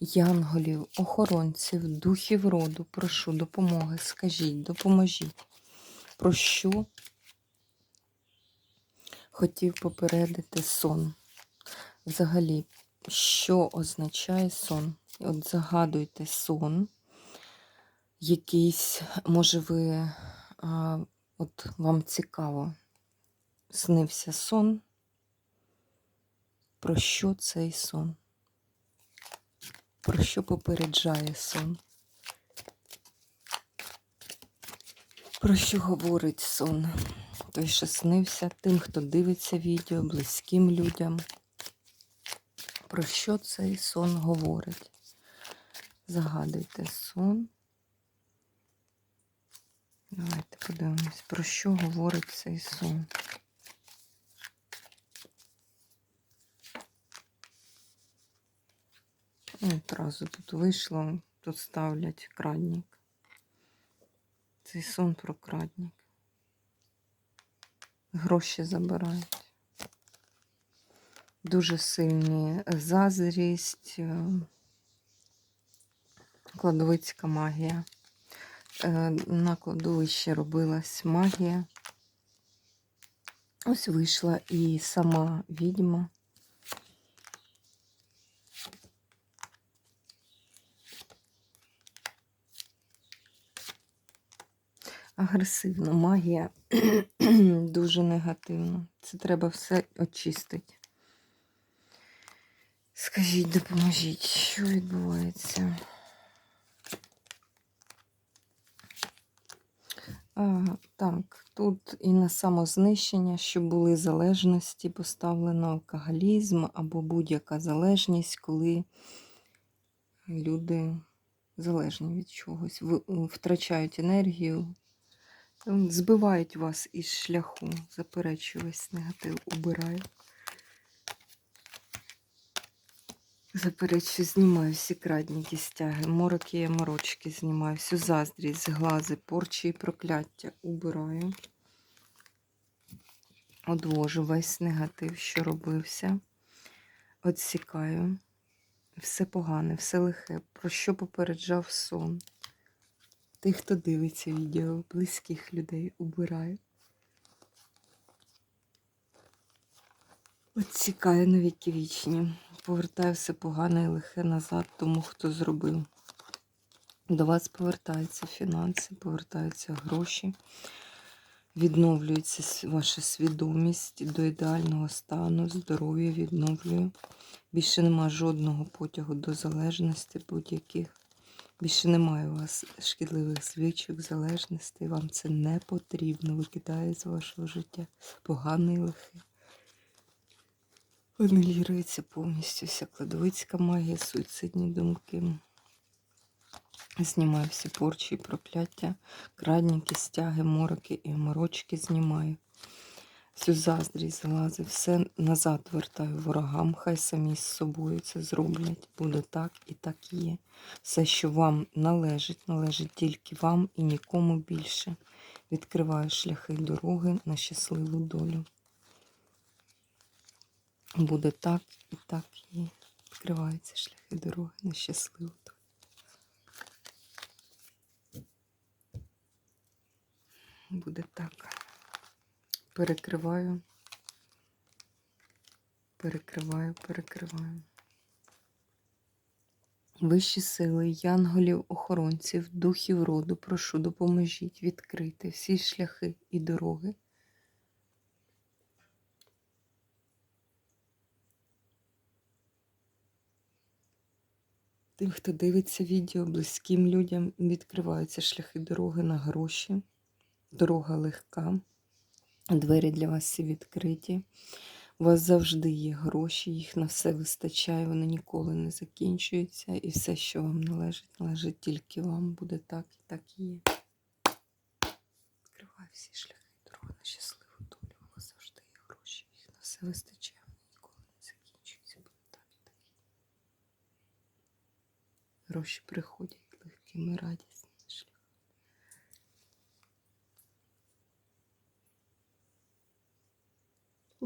янголів, охоронців, духів роду, прошу допомоги, скажіть, допоможіть. Про що хотів попередити сон? Взагалі, що означає сон? От загадуйте сон, якийсь, може, ви, а, от вам цікаво, снився сон. Про що цей сон? Про що попереджає сон? Про що говорить сон? Той, що снився тим, хто дивиться відео, близьким людям. Про що цей сон говорить? Загадуйте сон. Давайте подивимось, про що говорить цей сон. Одразу тут вийшло, тут ставлять крадник. Цей сон про крадник. Гроші забирають. Дуже сильні зазрість, е, кладовицька магія. Е, На кладовищі робилась магія. Ось вийшла і сама відьма. Агресивна магія дуже негативно. Це треба все очистити. Скажіть, допоможіть, що відбувається? А, так, тут і на самознищення, що були залежності, поставлено алкоголізм або будь-яка залежність, коли люди залежні від чогось, втрачають енергію, Збивають вас із шляху, заперечую весь негатив, убираю. Заперечую, знімаю всі крадніки, стяги, мороки і морочки знімаю, всю заздрість, глази, порчі і прокляття убираю. Одвожу весь негатив, що робився. Отсікаю. Все погане, все лихе, про що попереджав сон. Тих, хто дивиться відео, близьких людей убираю. Отсікаю на віки вічні. Повертаю все погане і лихе назад тому, хто зробив. До вас повертаються фінанси, повертаються гроші, відновлюється ваша свідомість до ідеального стану, здоров'я відновлюю. Більше нема жодного потягу до залежності будь-яких. Більше немає у вас шкідливих звичок, залежностей. Вам це не потрібно. Викидає з вашого життя погане і лихе. Анулюється повністю вся кладовицька магія, суїцидні думки. Знімаю всі порчі і прокляття, крадніки, стяги, мороки і морочки знімаю. Всю заздрість залази, все назад вертаю ворогам, хай самі з собою це зроблять. Буде так і так є. Все, що вам належить, належить тільки вам і нікому більше. Відкриваю шляхи дороги на щасливу долю. Буде так і так є. Відкриваються шляхи дороги на щасливу долю. Буде так. Перекриваю, перекриваю, перекриваю. Вищі сили, янголів, охоронців, духів роду, прошу, допоможіть відкрити всі шляхи і дороги. Тим, хто дивиться відео, близьким людям відкриваються шляхи дороги на гроші. Дорога легка. Двері для вас всі відкриті. У вас завжди є гроші, їх на все вистачає, вони ніколи не закінчуються. І все, що вам належить, належить тільки вам. Буде так і так і є. Відкривай всі шляхи, дорога на щасливу долю. У вас завжди є гроші, їх на все вистачає, вони ніколи не закінчуються. Буде так і так. Гроші приходять легкими, радісними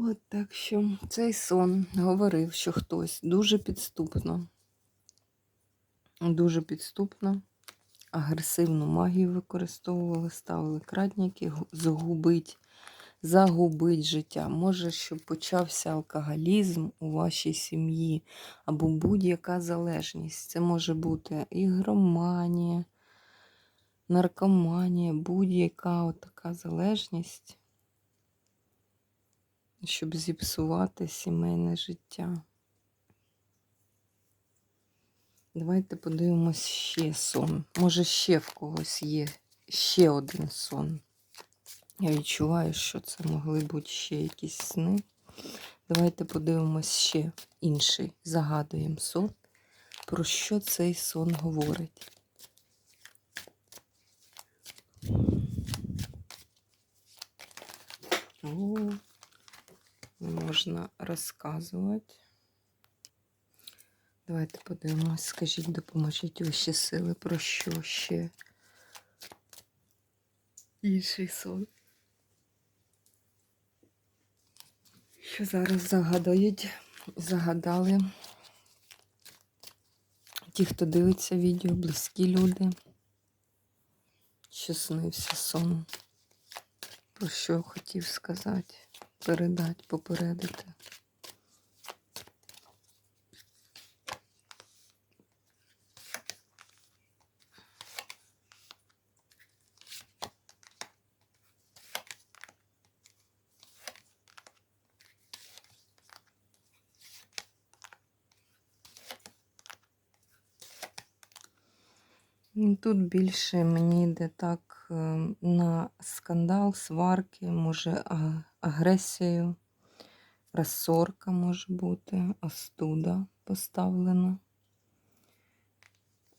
От так що цей сон говорив, що хтось дуже підступно, дуже підступно, агресивну магію використовували, ставили крадники, гу- загубить, загубить життя. Може, щоб почався алкоголізм у вашій сім'ї або будь-яка залежність. Це може бути ігроманія, наркоманія, будь-яка така залежність щоб зіпсувати сімейне життя. Давайте подивимось ще сон. Може, ще в когось є ще один сон. Я відчуваю, що це могли бути ще якісь сни. Давайте подивимось ще інший. Загадуємо сон. Про що цей сон говорить? О, можна розказувати. Давайте подивимось. Скажіть, допоможіть вищі сили, про що ще інший сон. Що зараз загадають, загадали ті, хто дивиться відео, близькі люди, що снився сон. Про що хотів сказати, передати, попередити. Ну, Тут більше мені йде так е, на скандал, сварки, може а- агресію, розсорка може бути, остуда поставлена.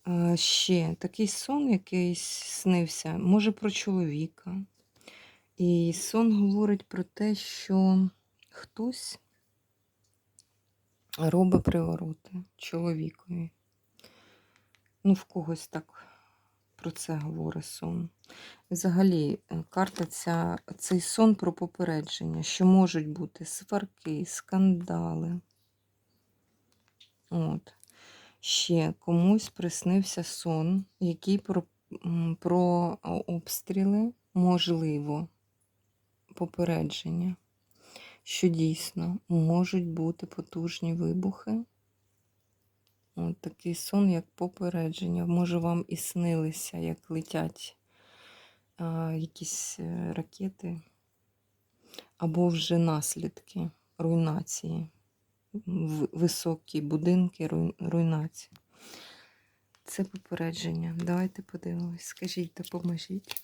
Е, Ще такий сон якийсь снився, може про чоловіка. І сон говорить про те, що хтось робить привороти чоловікові. Ну, в когось так про це говорить сон. Взагалі, е, карта ця, цей сон про попередження, що можуть бути сварки, скандали. От. Ще комусь приснився сон, який про, про обстріли, можливо, попередження, що дійсно можуть бути потужні вибухи. От такий сон, як попередження. Може, вам і снилися, як летять якісь е, ракети, або вже наслідки руйнації, високі будинки, руйнації. Це попередження. Давайте подивимось. Скажіть, допоможіть.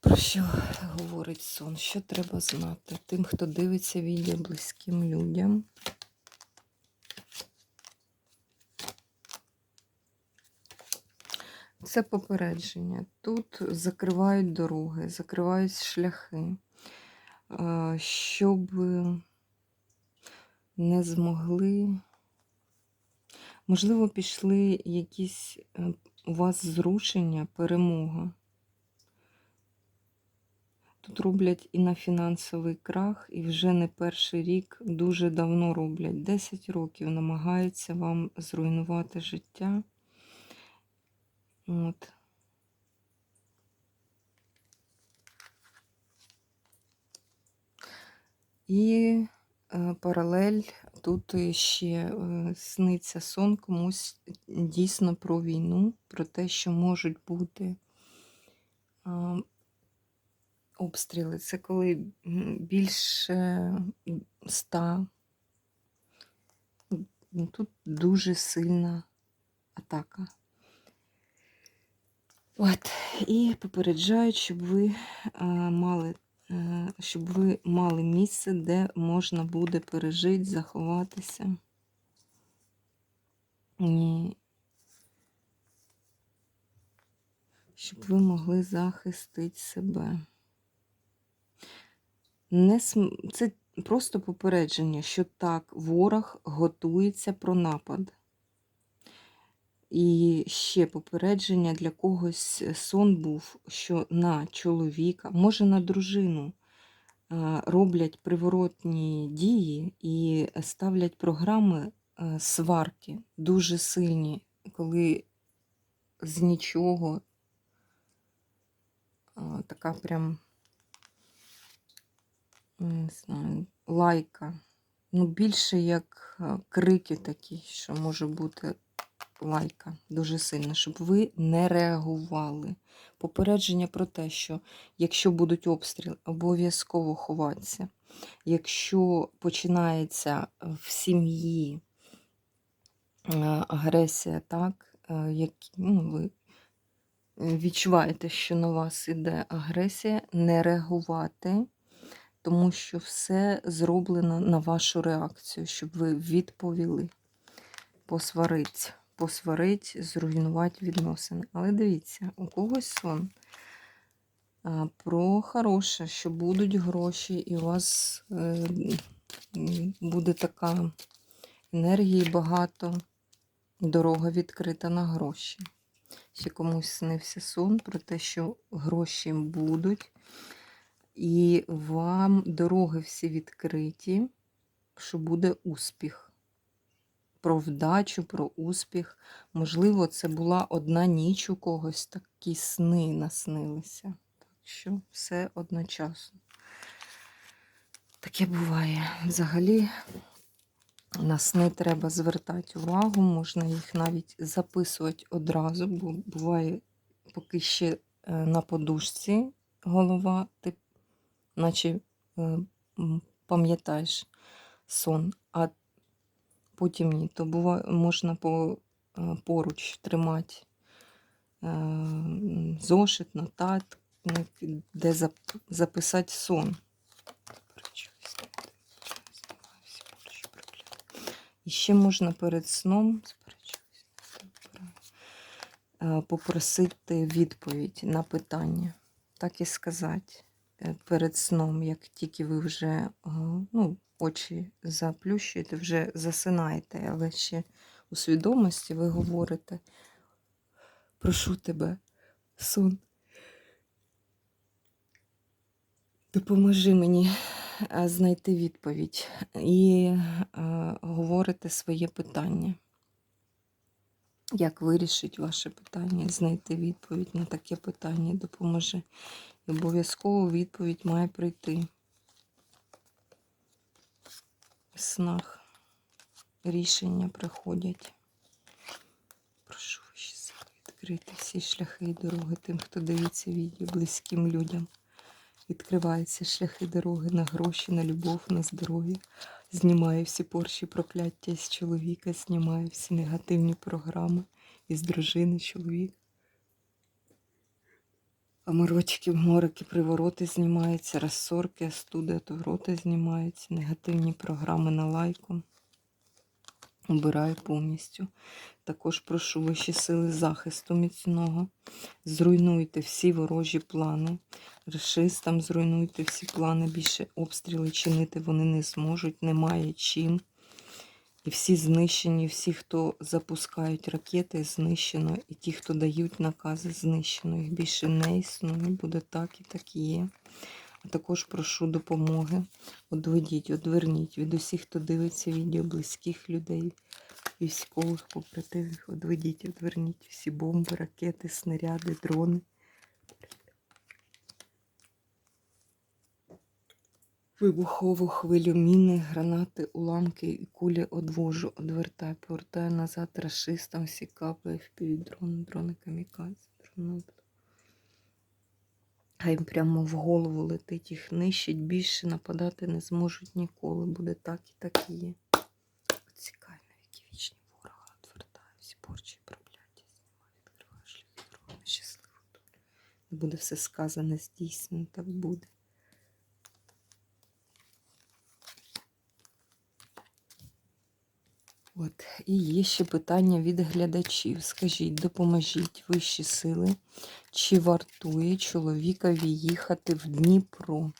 Про що говорить сон? Що треба знати? Тим, хто дивиться відео близьким людям. Це попередження. Тут закривають дороги, закривають шляхи, е, щоб не змогли. Можливо, пішли якісь е, у вас зрушення, перемога. Тут роблять і на фінансовий крах, і вже не перший рік дуже давно роблять. 10 років намагаються вам зруйнувати життя. От. І е, паралель тут ще е, сниться сон комусь дійсно про війну, про те, що можуть бути обстріли. Це коли більше ста. Тут дуже сильна атака. От, і попереджають, щоб ви а, мали е, щоб ви мали місце, де можна буде пережити, заховатися. Ні. Щоб ви могли захистити себе. Не см- Це просто попередження, що так, ворог готується про напад. І ще попередження для когось е, сон був, що на чоловіка, може на дружину, е, роблять приворотні дії і ставлять програми е, сварки дуже сильні, коли з нічого така прям не знаю, лайка. Ну, більше як крики такі, що може бути лайка дуже сильно, щоб ви не реагували. Попередження про те, що якщо будуть обстріли, обов'язково ховатися. Якщо починається в сім'ї е, агресія, так, е, як, ну, ви відчуваєте, що на вас іде агресія, не реагувати тому що все зроблено на вашу реакцію, щоб ви відповіли, посварить, посварить, зруйнувати відносини. Але дивіться, у когось сон про хороше, що будуть гроші, і у вас е, буде така енергії багато, дорога відкрита на гроші. Ще комусь снився сон про те, що гроші будуть. І вам дороги всі відкриті, що буде успіх. Про вдачу, про успіх. Можливо, це була одна ніч у когось, такі сни наснилися. Так що все одночасно. Таке буває. Взагалі, на сни треба звертати увагу, можна їх навіть записувати одразу, бо буває, поки ще е, на подушці голова, ти наче е, пам'ятаєш сон, а потім ні, то буває, можна по, е, поруч тримати е, зошит, нотат, де зап, записати сон. І ще можна перед сном е, попросити відповідь на питання, так і сказати. Перед сном, як тільки ви вже ну, очі заплющуєте, вже засинаєте, але ще у свідомості ви говорите, прошу тебе, сон, допоможи мені знайти відповідь і говорите своє питання. Як вирішить ваше питання, знайти відповідь на таке питання допоможе. І обов'язково відповідь має прийти. В снах рішення приходять. Прошу сили відкрити всі шляхи і дороги тим, хто дивиться відео близьким людям. Відкриваються шляхи дороги на гроші, на любов, на здоров'я. Знімаю всі порші прокляття з чоловіка, знімаю всі негативні програми із дружини чоловіка. Аморочки, морики, привороти знімаються, розсорки, астуди, отовроти знімаються, негативні програми на лайку. Убираю повністю. Також прошу вищі сили захисту міцного. Зруйнуйте всі ворожі плани. Решистам зруйнуйте всі плани. Більше обстріли чинити вони не зможуть, немає чим. І всі знищені, всі, хто запускають ракети, знищено. І ті, хто дають накази, знищено. Їх більше не існує, буде так і так є. А також прошу допомоги. Одведіть, одверніть від усіх, хто дивиться відео близьких людей, військових, побратимів. Одведіть, одверніть всі бомби, ракети, снаряди, дрони. Вибухову хвилю, міни, гранати, уламки і кулі одвожу, одвертаю, повертаю назад рашистам, всі капає впіві дрони, камікадзе, дрони. Хай прямо в голову летить, їх нищить, більше нападати не зможуть ніколи. Буде так і так і є. Оцікай навіки вічні ворога, одвертаю всі порчі прокляття, знімаю, відкриваю шляхи дороги, щасливо долю. Буде все сказане, здійснено, так буде. І є ще питання від глядачів. Скажіть, допоможіть вищі сили, чи вартує чоловікові їхати в Дніпро?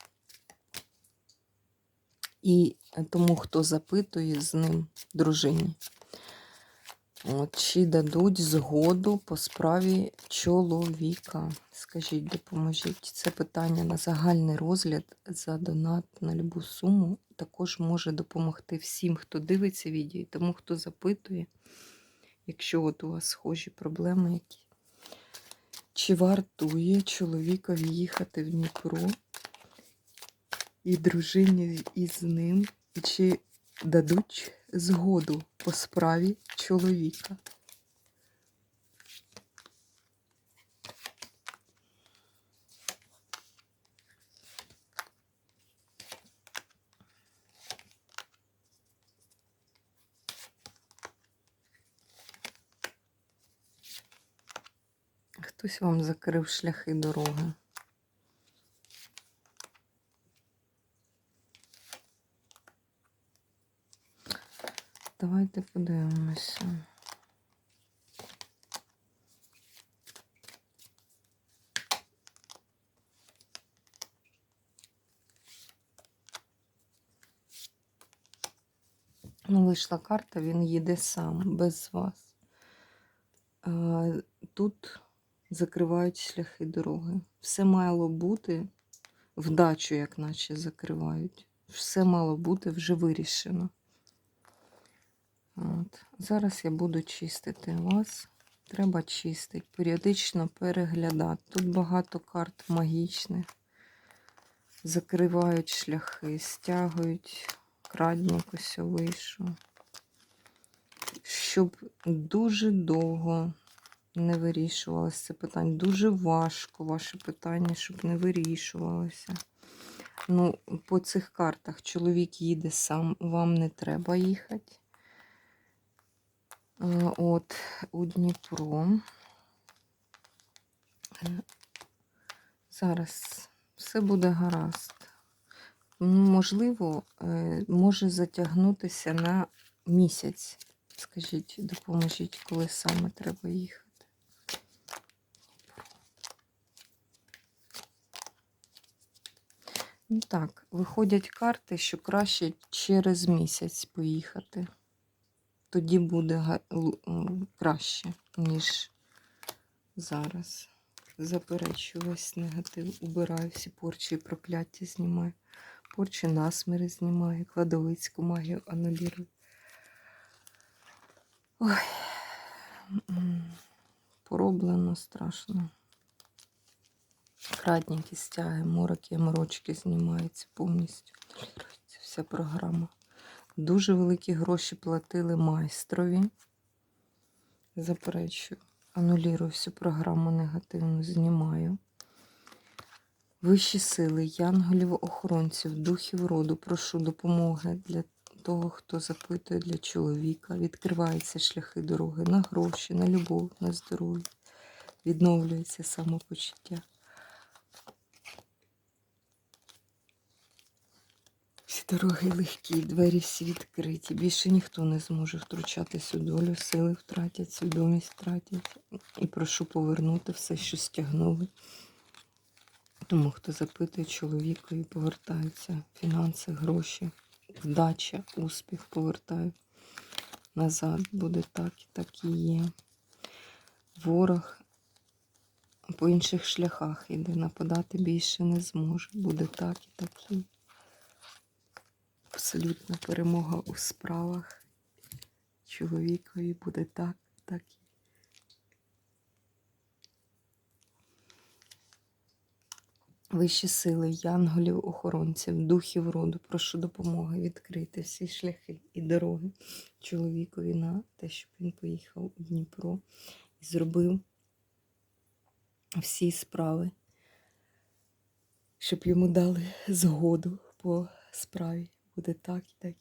І тому, хто запитує з ним дружині, От, чи дадуть згоду по справі чоловіка? Скажіть, допоможіть. Це питання на загальний розгляд за донат на любу суму. Також може допомогти всім, хто дивиться відео, і тому, хто запитує, якщо от у вас схожі проблеми які. Чи вартує чоловікові їхати в Дніпро і дружині із ним? І чи дадуть згоду по справі чоловіка? Хтось вам закрив шляхи дороги. Давайте подивимося. Ну, вийшла карта, він їде сам, без вас. Тут закривають шляхи дороги. Все мало бути, вдачу, як наче закривають. Все мало бути вже вирішено. От. Зараз я буду чистити вас. Треба чистити, періодично переглядати. Тут багато карт магічних. Закривають шляхи, стягують, крадник ось вийшов. Щоб дуже довго не вирішувалося це питання. Дуже важко ваше питання, щоб не вирішувалося. Ну, по цих картах чоловік їде сам, вам не треба їхати. Е, От, у Дніпро. Е, Зараз все буде гаразд. Ну, Можливо, е, може затягнутися на місяць. Скажіть, допоможіть, коли саме треба їхати. Ну так, виходять карти, що краще через місяць поїхати. Тоді буде краще, ніж зараз. Заперечую весь негатив, убираю всі порчі і прокляття знімаю. Порчі насміри знімаю, кладовицьку магію анулірую. Ой, пороблено страшно. Крадненькі стяги, мороки, морочки знімаються повністю. Анулюється вся програма. Дуже великі гроші платили майстрові. Заперечую. Анулірую всю програму негативну, знімаю. Вищі сили, янголів, охоронців, духів роду, прошу допомоги для того, хто запитує для чоловіка. Відкриваються шляхи дороги на гроші, на любов, на здоров'я. Відновлюється самопочуття. Дороги легкі, двері всі відкриті. Більше ніхто не зможе втручатись у долю, сили втратять, свідомість втратять. І прошу повернути все, що стягнули. Тому хто запитує чоловікові, повертаються фінанси, гроші, вдача, успіх повертаю назад. Буде так і так і є. Ворог по інших шляхах іде, нападати більше не зможе. Буде так і так і є. Абсолютна перемога у справах. Чоловікові буде так, так і. Вищі сили, янголів, охоронців, духів роду, прошу допомоги відкрити всі шляхи і дороги чоловікові на те, щоб він поїхав у Дніпро і зробив всі справи, щоб йому дали згоду по справі. Буде так і так.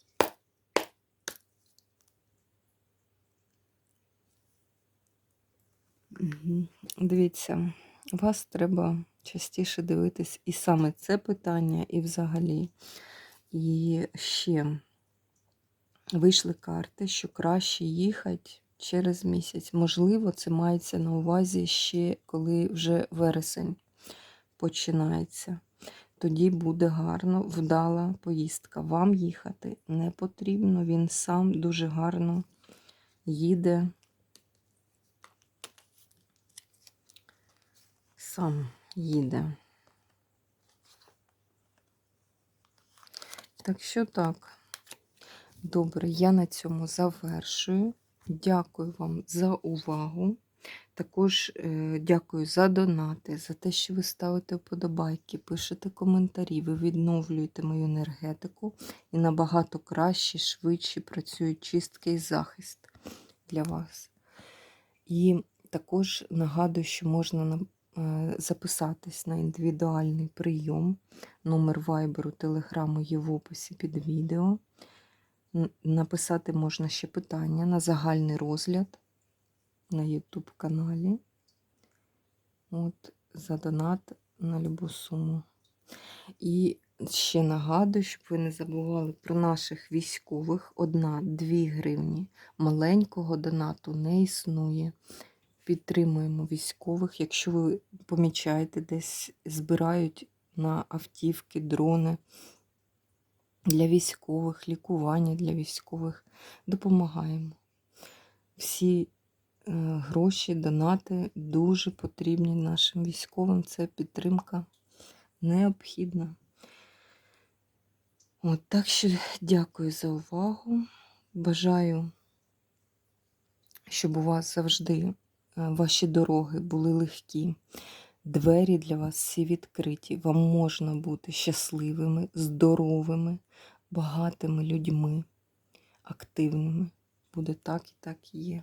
Мгм. Дивіться, вас треба частіше дивитись і саме це питання, і взагалі. І ще вийшли карти, що краще їхати через місяць. Можливо, це мається на увазі ще коли вже вересень починається. Тоді буде гарно, вдала поїздка. Вам їхати не потрібно, він сам дуже гарно їде. Сам їде. Так що так. Добре, я на цьому завершую. Дякую вам за увагу. Також е, дякую за донати, за те, що ви ставите вподобайки, пишете коментарі, ви відновлюєте мою енергетику і набагато краще, швидше працюють чистки і захист для вас. І також нагадую, що можна на- е, записатись на індивідуальний прийом. Номер вайберу, телеграму є в описі під відео. Написати можна ще питання на загальний розгляд на YouTube каналі. От, за донат на любу суму. І ще нагадую, щоб ви не забували про наших військових. Одна-дві гривні. Маленького донату не існує. Підтримуємо військових. Якщо ви помічаєте, десь збирають на автівки, дрони для військових, лікування для військових, допомагаємо. Всі гроші, донати дуже потрібні нашим військовим. Це підтримка необхідна. От, так що дякую за увагу. Бажаю, щоб у вас завжди е, ваші дороги були легкі, двері для вас всі відкриті. Вам можна бути щасливими, здоровими, багатими людьми, активними. Буде так і так і є.